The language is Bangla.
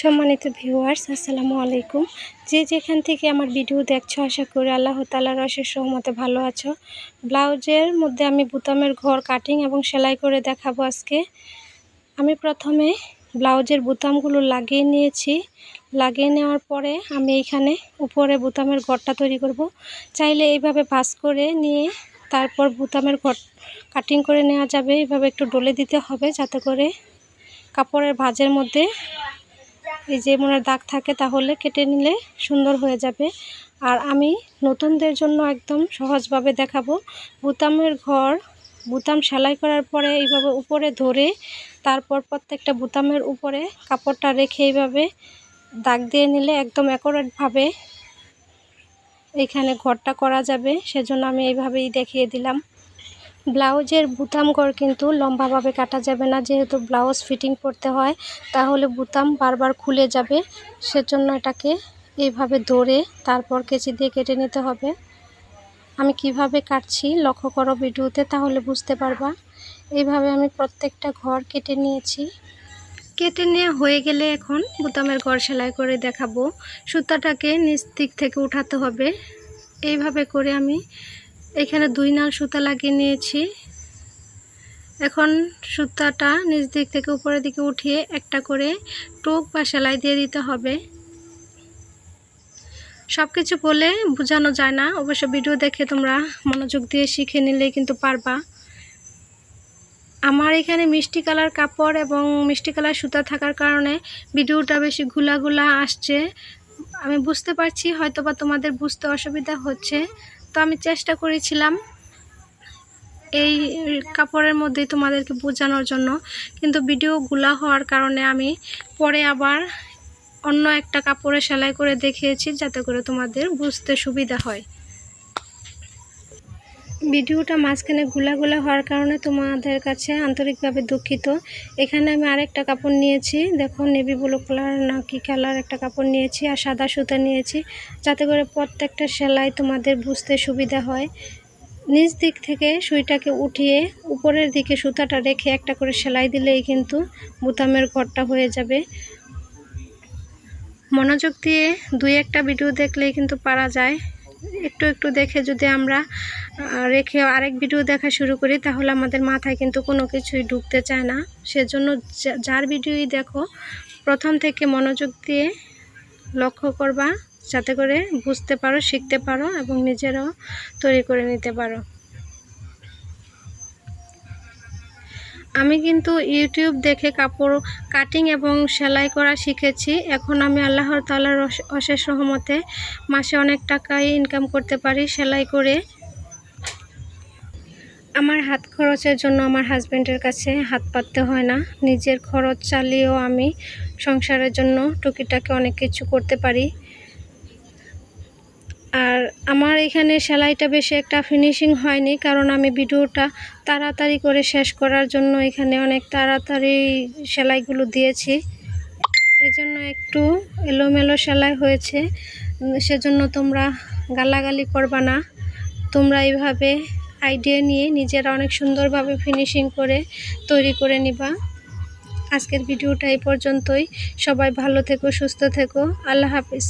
সম্মানিত ভিউয়ার্স, আসসালামু আলাইকুম। যে যেখান থেকে আমার ভিডিও দেখছ, আশা করি আল্লাহ তালার অশেষ সহমতে ভালো আছো। ব্লাউজের মধ্যে আমি বুতামের ঘর কাটিং এবং সেলাই করে দেখাবো আজকে। আমি প্রথমে ব্লাউজের বুতামগুলো লাগিয়ে নিয়েছি। লাগিয়ে নেওয়ার পরে আমি এইখানে উপরে বুতামের ঘরটা তৈরি করব। চাইলে এইভাবে ভাস করে নিয়ে তারপর বুতামের ঘর কাটিং করে নেওয়া যাবে। এইভাবে একটু ডলে দিতে হবে যাতে করে কাপড়ের ভাজের মধ্যে এই যে মনে দাগ থাকে তাহলে কেটে নিলে সুন্দর হয়ে যাবে। আর আমি নতুনদের জন্য একদম সহজভাবে দেখাবো। বুতামের ঘর, বুতাম সেলাই করার পরে এইভাবে উপরে ধরে, তারপর প্রত্যেকটা বুতামের উপরে কাপড়টা রেখে এইভাবে দাগ দিয়ে নিলে একদম অ্যাকোরেটভাবে এখানে ঘরটা করা যাবে। সেজন্য আমি এইভাবেই দেখিয়ে দিলাম। ব্লাউজের বুতাম গড় কিন্তু লম্বাভাবে কাটা যাবে না। যেহেতু ব্লাউজ ফিটিং করতে হয়, তাহলে বুতাম বারবার খুলে যাবে। সেজন্য এটাকে এইভাবে ধরে তারপর কেচি দিয়ে কেটে নিতে হবে। আমি কীভাবে কাটছি লক্ষ্য করো ভিডিওতে, তাহলে বুঝতে পারবা। এইভাবে আমি প্রত্যেকটা ঘর কেটে নিয়েছি। কেটে নিয়ে হয়ে গেলে এখন বুতামের ঘর সেলাই করে দেখাবো। সুতাটাকে নিচ দিক থেকে উঠাতে হবে। এইভাবে করে আমি এখানে দুই নাল সুতা লাগিয়ে নিয়েছি। এখন সুতাটা নিচ দিক থেকে উপরের দিকে উঠিয়ে একটা করে টোক বা সেলাই দিয়ে দিতে হবে। সব কিছু বলে বোঝানো যায় না, অবশ্য ভিডিও দেখে তোমরা মনোযোগ দিয়ে শিখে নিলেই কিন্তু পারবা। আমার এখানে মিষ্টি কালার কাপড় এবং মিষ্টি কালার সুতা থাকার কারণে ভিডিওটা বেশি গুলা গুলা আসছে। আমি বুঝতে পারছি, হয়তোবা তোমাদের বুঝতে অসুবিধা হচ্ছে। তো আমি চেষ্টা করেছিলাম এই কাপড়ের মধ্যেই তোমাদেরকে বোঝানোর জন্য। কিন্তু ভিডিও গুলা হওয়ার কারণে আমি পরে আবার অন্য একটা কাপড়ে সেলাই করে দেখিয়েছি, যাতে করে তোমাদের বুঝতে সুবিধা হয়। ভিডিওটা মাঝখানে গুলা গুলা হওয়ার কারণে তোমাদের কাছে আন্তরিকভাবে দুঃখিত। এখানে আমি আরেকটা কাপড় নিয়েছি। দেখো নেভি ব্লু কালার না কি কালার একটা কাপড় নিয়েছি আর সাদা সুতা নিয়েছি। যাতে করে প্রত্যেকটা সেলাই তোমাদের বুঝতে সুবিধা হয়। নিচ দিক থেকে সুইটাকে উঠিয়ে উপরের দিকে সুতাটা রেখে একটা করে সেলাই দিলেই কিন্তু বুতামের ঘরটা হয়ে যাবে। মনোযোগ দিয়ে দুই একটা ভিডিও দেখলেই কিন্তু পারা যায়। একটু একটু দেখে যদি আমরা রেখে আরেক ভিডিও দেখা শুরু করি, তাহলে আমাদের মাথায় কিন্তু কোনো কিছুই ঢুকতে চায় না। সেজন্য যার ভিডিওই দেখো, প্রথম থেকে মনোযোগ দিয়ে লক্ষ্য করবা, যাতে করে বুঝতে পারো, শিখতে পারো এবং নিজেরাও তৈরি করে নিতে পারো। আমি কিন্তু ইউটিউব দেখে কাপড় কাটিং এবং সেলাই করা শিখেছি। এখন আমি আল্লাহর তালার অশেষ সহমতে মাসে অনেক টাকাই ইনকাম করতে পারি সেলাই করে। আমার হাত খরচের জন্য আমার হাজব্যান্ডের কাছে হাত পাততে হয় না। নিজের খরচ চালিয়েও আমি সংসারের জন্য টুকিটাকে অনেক কিছু করতে পারি। আর আমার এখানে সেলাইটা বেশি একটা ফিনিশিং হয়নি, কারণ আমি ভিডিওটা তাড়াতাড়ি করে শেষ করার জন্য এখানে অনেক তাড়াতাড়ি সেলাইগুলো দিয়েছি। এজন্য একটু এলোমেলো সেলাই হয়েছে, সেজন্য তোমরা গালাগালি করবা না। তোমরা এইভাবে আইডিয়া নিয়ে নিজেরা অনেক সুন্দরভাবে ফিনিশিং করে তৈরি করে নিবা। আজকের ভিডিওটা এই পর্যন্তই। সবাই ভালো থেকো, সুস্থ থেকো। আল্লাহ হাফিজ।